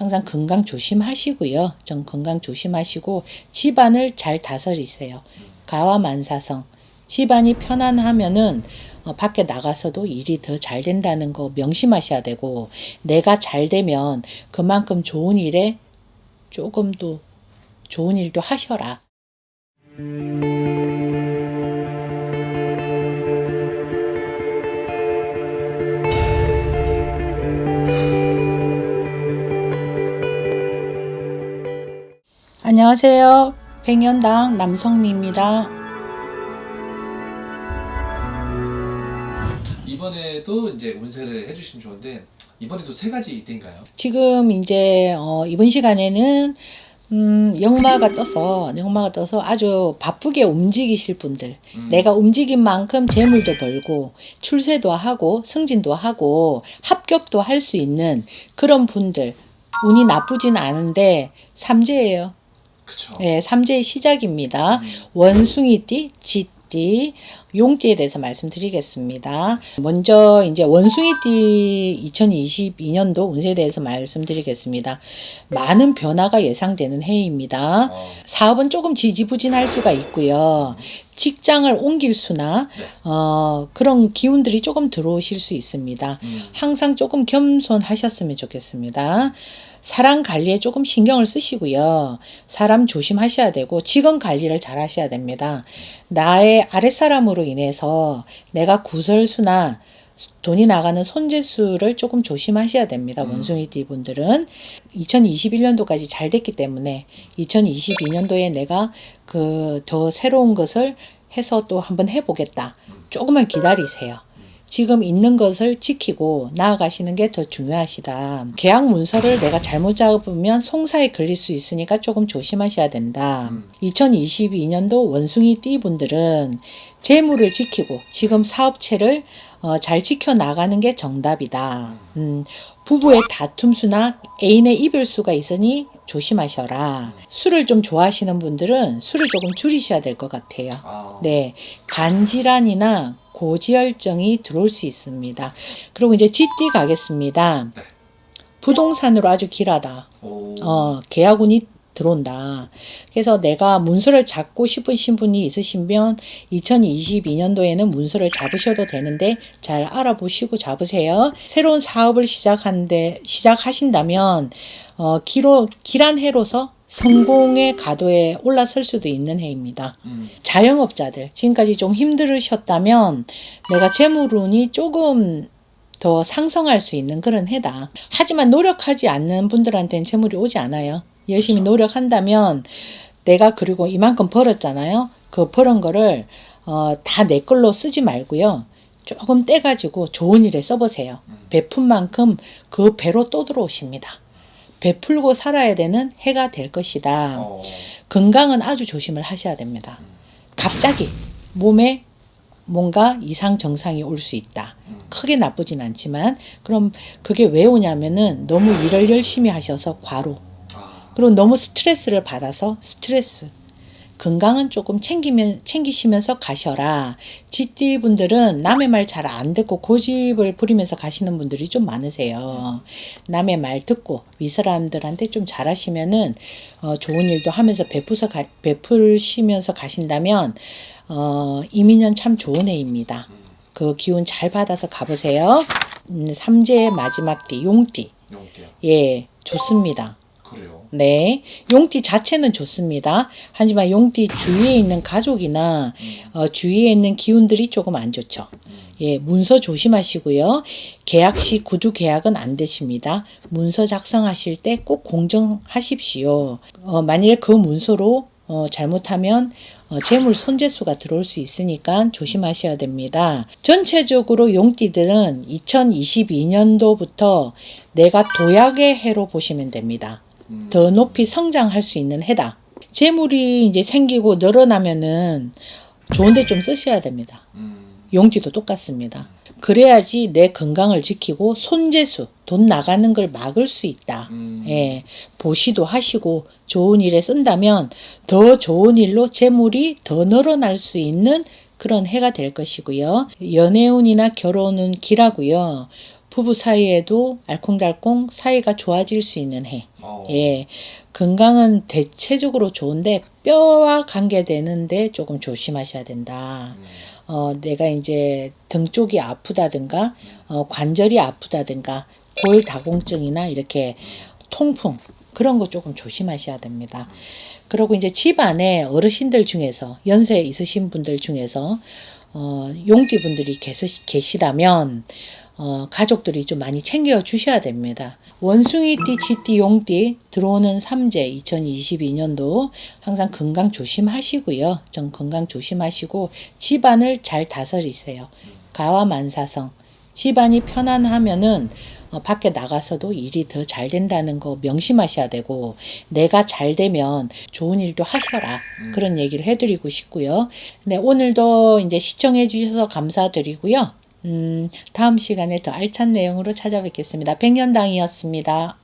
항상 건강 조심하시고요. 좀 건강 조심하시고 집안을 잘 다스리세요. 가와 만사성. 집안이 편안하면은 어, 밖에 나가서도 일이 더 잘 된다는 거 명심하셔야 되고 내가 잘 되면 그만큼 좋은 일에 조금 더 좋은 일도 하셔라. 안녕하세요. 백년당 남성미입니다. 이번에도 이제 운세를 해주시면 좋은데 이번에도 세 가지 때인가요? 지금 이제 어, 이번 시간에는 음, 영마가 떠서 영마가 떠서 아주 바쁘게 움직이실 분들 음. 내가 움직인 만큼 재물도 벌고 출세도 하고 승진도 하고 합격도 할 수 있는 그런 분들 운이 나쁘진 않은데 삼재예요. 그쵸. 네, 삼재의 시작입니다. 음. 원숭이띠, 쥐띠, 용띠에 대해서 말씀드리겠습니다. 먼저 이제 원숭이띠 2022년도 운세에 대해서 말씀드리겠습니다. 많은 변화가 예상되는 해입니다. 어, 사업은 조금 지지부진할 수가 있고요. 직장을 옮길 수나 네. 어, 그런 기운들이 조금 들어오실 수 있습니다. 음. 항상 조금 겸손하셨으면 좋겠습니다. 사람 관리에 조금 신경을 쓰시고요. 사람 조심하셔야 되고 직원 관리를 잘 하셔야 됩니다. 나의 아랫사람으로 인해서 내가 구설수나 돈이 나가는 손재수를 조금 조심하셔야 됩니다. 음. 원숭이띠 분들은 2021년도까지 잘 됐기 때문에 2022년도에 내가 그 더 새로운 것을 해서 또 한번 해보겠다. 조금만 기다리세요. 지금 있는 것을 지키고 나아가시는 게 더 중요하시다. 계약 문서를 내가 잘못 잡으면 송사에 걸릴 수 있으니까 조금 조심하셔야 된다. 음. 2022년도 원숭이 띠 분들은 재물을 지키고 지금 사업체를 어, 잘 지켜 나가는 게 정답이다. 음, 부부의 다툼 수나 애인의 이별 수가 있으니 조심하셔라. 술을 좀 좋아하시는 분들은 술을 조금 줄이셔야 될 것 같아요. 아, 네, 간질환이나 고지혈증이 들어올 수 있습니다. 그리고 이제 쥐띠 가겠습니다. 네. 부동산으로 아주 길하다. 오. 어, 계약운이 들어온다. 그래서 내가 문서를 잡고 싶으신 분이 있으시면 2022년도에는 문서를 잡으셔도 되는데 잘 알아보시고 잡으세요. 새로운 사업을 시작한데 시작하신다면 어, 기로 길한 해로서 성공의 가도에 올라설 수도 있는 해입니다. 음. 자영업자들 지금까지 좀 힘들으셨다면 내가 재물운이 조금 더 상승할 수 있는 그런 해다. 하지만 노력하지 않는 분들한테는 재물이 오지 않아요. 열심히 그렇죠. 노력한다면 내가 그리고 이만큼 벌었잖아요. 그 벌은 거를 어, 다 내 걸로 쓰지 말고요. 조금 떼가지고 좋은 일에 써보세요. 베푼 만큼 그 배로 또 들어오십니다. 베풀고 살아야 되는 해가 될 것이다. 어. 건강은 아주 조심을 하셔야 됩니다. 갑자기 몸에 뭔가 이상 정상이 올 수 있다. 크게 나쁘진 않지만 그럼 그게 왜 오냐면은 너무 일을 열심히 하셔서 과로 아, 그리고 너무 스트레스를 받아서 스트레스 건강은 조금 챙기면 챙기시면서 가셔라. 지띠 분들은 남의 말 잘 안 듣고 고집을 부리면서 가시는 분들이 좀 많으세요. 남의 말 듣고 윗사람들한테 좀 잘하시면은 어, 좋은 일도 하면서 베푸서 가, 베풀시면서 가신다면 어, 이민년 참 좋은 해입니다. 그 기운 잘 받아서 가보세요. 음, 삼재의 마지막 띠 용띠 용띠요. 예 좋습니다. 네, 용띠 자체는 좋습니다. 하지만 용띠 주위에 있는 가족이나 어, 주위에 있는 기운들이 조금 안 좋죠. 예, 문서 조심하시고요. 계약 시 구두 계약은 안 되십니다. 문서 작성하실 때 꼭 공정하십시오. 어, 만일에 그 문서로 어, 잘못하면 어, 재물 손재수가 들어올 수 있으니까 조심하셔야 됩니다. 전체적으로 용띠들은 2022년도부터 내가 도약의 해로 보시면 됩니다. 음. 더 높이 성장할 수 있는 해다. 재물이 이제 생기고 늘어나면은 좋은데 좀 쓰셔야 됩니다. 음. 용띠도 똑같습니다. 그래야지 내 건강을 지키고 손재수, 돈 나가는 걸 막을 수 있다. 음. 예, 보시도 하시고 좋은 일에 쓴다면 더 좋은 일로 재물이 더 늘어날 수 있는 그런 해가 될 것이고요. 연애운이나 결혼은 길하고요. 부부 사이에도 알콩달콩 사이가 좋아질 수 있는 해. 어. 예. 건강은 대체적으로 좋은데 뼈와 관계되는데 조금 조심하셔야 된다. 음. 어, 내가 이제 등 쪽이 아프다든가 어, 관절이 아프다든가 골다공증이나 이렇게 통풍 그런 거 조금 조심하셔야 됩니다. 그리고 이제 집안에 어르신들 중에서 연세 있으신 분들 중에서 어, 용띠 분들이 계시, 계시다면 어, 가족들이 좀 많이 챙겨 주셔야 됩니다. 원숭이띠, 쥐띠, 용띠 들어오는 삼재 2022년도 항상 건강 조심하시고요. 전 건강 조심하시고 집안을 잘 다스리세요. 가와 만사성. 집안이 편안하면은 어, 밖에 나가서도 일이 더 잘 된다는 거 명심하셔야 되고 내가 잘 되면 좋은 일도 하셔라 그런 얘기를 해드리고 싶고요. 네 오늘도 이제 시청해 주셔서 감사드리고요. 음 다음 시간에 더 알찬 내용으로 찾아뵙겠습니다. 백년당이었습니다.